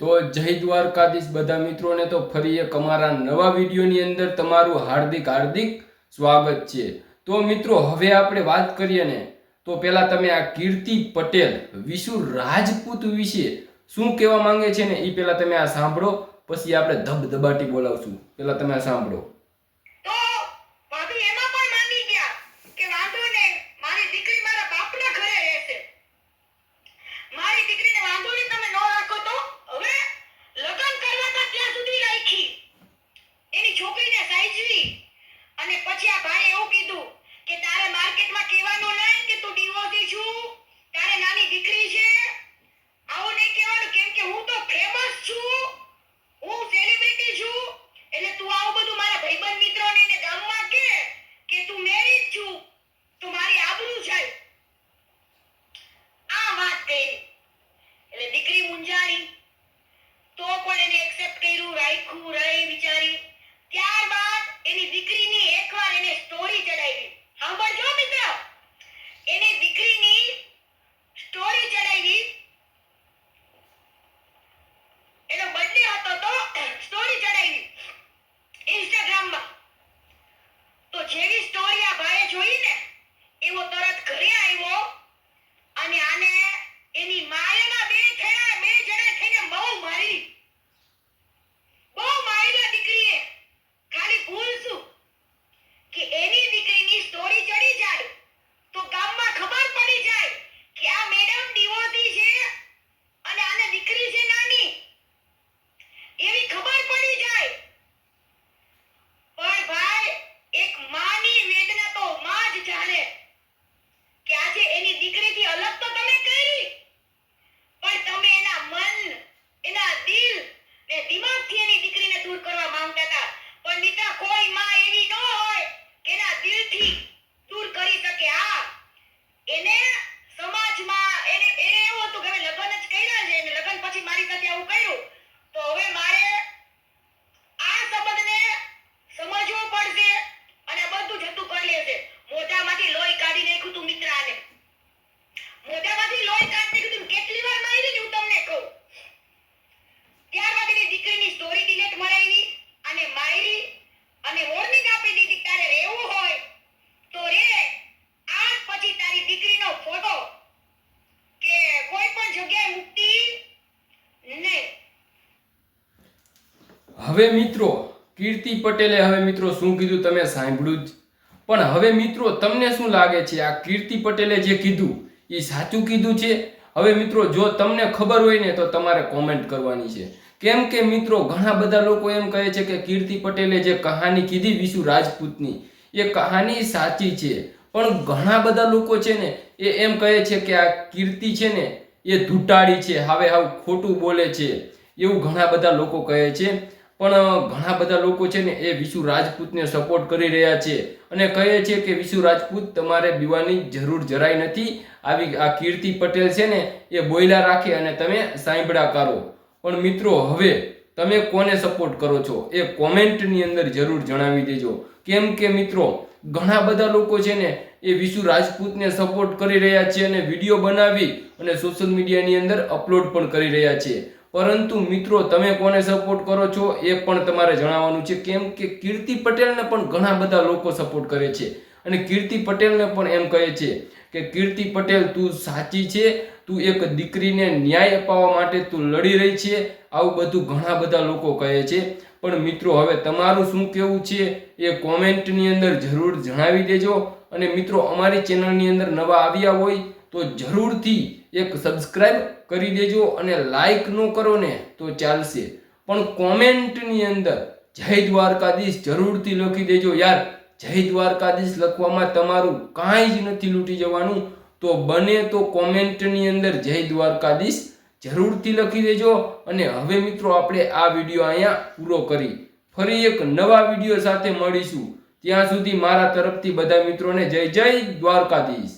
તો જય દ્વારકાધીશ બધા મિત્રોને તો ફરી એક અમારા નવા વિડીયોની અંદર તમારું હાર્દિક હાર્દિક સ્વાગત છે. તો મિત્રો, હવે આપણે વાત કરીએ ને, તો પહેલા તમે આ કીર્તિ પટેલ, વિશુ રાજપૂત વિશે શું કહેવા માંગે છે ને એ પહેલા તમે આ સાંભળો, પછી આપણે ધબધબાટી બોલાવશું. પહેલા તમે આ સાંભળો તો ભાભી એમાં પણ માંગી ગયા કે વાંધો નહીં મારી દીકરી મારા બાપના ઘરે રહેશે મારી દીકરીને વાંધો નહીં તમે ન રાખો તો હવે લગ્ન કરવાના ત્યાં સુધી રાખી એની છોકરીને સાઈજવી અને પછી આ ભાઈ એવું કીધું કે તારે માર્કેટમાં કહેવાનું નહીં કે તું ડિવોર્સી છું, તારે નાની દીકરી છે. આવું નહીં કહેવાનું, કેમ કે હું તો ફેમસ છું. હું સેલિબ્રિટી છું. એટલે તું આવું બધું મારા ભાઈબંધ મિત્રોને ને ગામમાં કે કે તું મેરીડ છું, તો મારી આબરૂ જાય. આ વાત કહી. એટલે દીકરી મુંજાણી તો પણ એને એક્સેપ્ટ કર્યું, રાખ્યું, રહી વિચારી ત્યારબાદ એની દીકરીની એકવાર એને સ્ટોરી ચડાવી. સાંભળજો મિત્ર. એની દીકરીની સ્ટોરી ચડાવી એનો બર્થડે હતો તો સ્ટોરી ચડાવી ઇન્સ્ટાગ્રામમાં તો જેવી સ્ટોરી આ ભાઈએ જોઈ ને એવો તરત ઘરે આવ્યો અને આને એની માયાના બે થયા બે જણા થઈને બહુ મારી બહુ માર્યા દીકરીએ ખાલી ભૂલ શું કે એની દીકરીની સ્ટોરી ચડી જાય તો ગામમાં ખબર પડી જાય કે આ મેડમ ડિવોર્સી છે અને આને દીકરી છે નાની એવી ખબર પડી જાય પણ ભાઈ એક માની વેદના તો માં જ જાણે કે આજે એની દીકરીથી અલગ તો તમે કરી પણ તમે એના મન એના દિલ ને દિમાગથી એની દીકરીને દૂર કરવા માંગતા હતા પણ મિત્ર કોઈ માં એવી ન હોય કે એના દિલથી દૂર કરી શકે આ એને સમાજમાં એને એને એવું હતું કે હવે લગ્ન જ કર્યા છે અને લગ્ન પછી મારી સાથે આવું કર્યું તો હવે મારે આ સંબંધને સમજવો પડશે અને બધું જતું કરી લેશે મોઢામાંથી લોહી કાઢી નાખ્યું તું મિત્ર આને મોઢામાંથી લોહી કાઢી નાખ્યું તું કેટલી વાર મારી ને હું તમને કહું ત્યારબાદ એની દીકરીની સ્ટોરી ડિલીટ મરાવી અને મારી અને વોર્નિંગ આપી દીધી કે તારે રહેવું હોય તો રે આજ પછી તારી દીકરીનો ફોટો કે કોઈ પણ જગ્યાએ મૂકતી નહીં હવે મિત્રો, કીર્તિ પટેલે હવે મિત્રો શું કીધું તમે સાંભળ્યું જ. પણ હવે મિત્રો, તમને શું લાગે છે? આ કીર્તિ પટેલે જે કીધું, એ સાચું કીધું છે? હવે મિત્રો, જો તમને ખબર હોય ને, તો તમારે કોમેન્ટ કરવાની છે. કેમ કે મિત્રો, ઘણા બધા લોકો એમ કહે છે કે કીર્તિ પટેલે જે કહાની કીધી વિશુ રાજપૂતની, એ કહાની સાચી છે. પણ ઘણા બધા લોકો છે ને, એ એમ કહે છે કે આ કીર્તિ છે ને, એ ધૂટાડી છે, હવે હાવ ખોટું બોલે છે. એવું ઘણા બધા લોકો કહે છે. પણ ઘણા બધા લોકો છે ને એ વિશુ રાજપૂતને સપોર્ટ કરી રહ્યા છે અને કહે છે કે વિશુ રાજપૂત તમારે બીવાની જરૂર જરાય નથી. આવી આ કીર્તિ પટેલ છે ને એ બોયલા રાખે અને તમે સાંભળા કરો. પણ મિત્રો, હવે તમે કોને સપોર્ટ કરો છો? એ કોમેન્ટની અંદર જરૂર જણાવી દેજો. કેમ કે મિત્રો, ઘણા બધા લોકો છે ને એ વિશુ રાજપૂતને સપોર્ટ કરી રહ્યા છે અને વીડિયો બનાવી અને સોશિયલ મીડિયાની અંદર અપલોડ પણ કરી રહ્યા છે. પરંતુ મિત્રો, તમે કોને સપોર્ટ કરો છો એ પણ તમારે જણાવવાનું છે. કેમ કે કીર્તિ પટેલને પણ ઘણા બધા લોકો સપોર્ટ કરે છે. અને કીર્તિ પટેલને પણ એમ કહે છે કે, કીર્તિ પટેલ, તું સાચી છે. તું એક દીકરીને ન્યાય અપાવવા માટે તું લડી રહી છે. આવું બધું ઘણા બધા લોકો કહે છે. પણ મિત્રો, હવે તમારું શું કહેવું છે એ કોમેન્ટની અંદર જરૂર જણાવી દેજો. અને મિત્રો, અમારી ચેનલની અંદર નવા આવ્યા હોય તો જરૂરથી એક સબસ્ક્રાઈબ કરી દેજો અને લાઈક ન કરો ને તો ચાલશે. પણ કોમેન્ટની અંદર જય દ્વારકાધીશ જરૂરથી લખી દેજો યાર. જય દ્વારકાધીશ લખવામાં તમારું કાંઈ જ નથી લૂંટી જવાનું. તો બને તો કોમેન્ટની અંદર જય દ્વારકાધીશ જરૂરથી લખી દેજો. અને હવે મિત્રો આપણે આ વીડિયો અહીંયા પૂરો કરી. ફરી એક નવા વીડિયો સાથે મળીશું. ત્યાં સુધી મારા તરફથી બધા મિત્રોને જય જય દ્વારકાધીશ.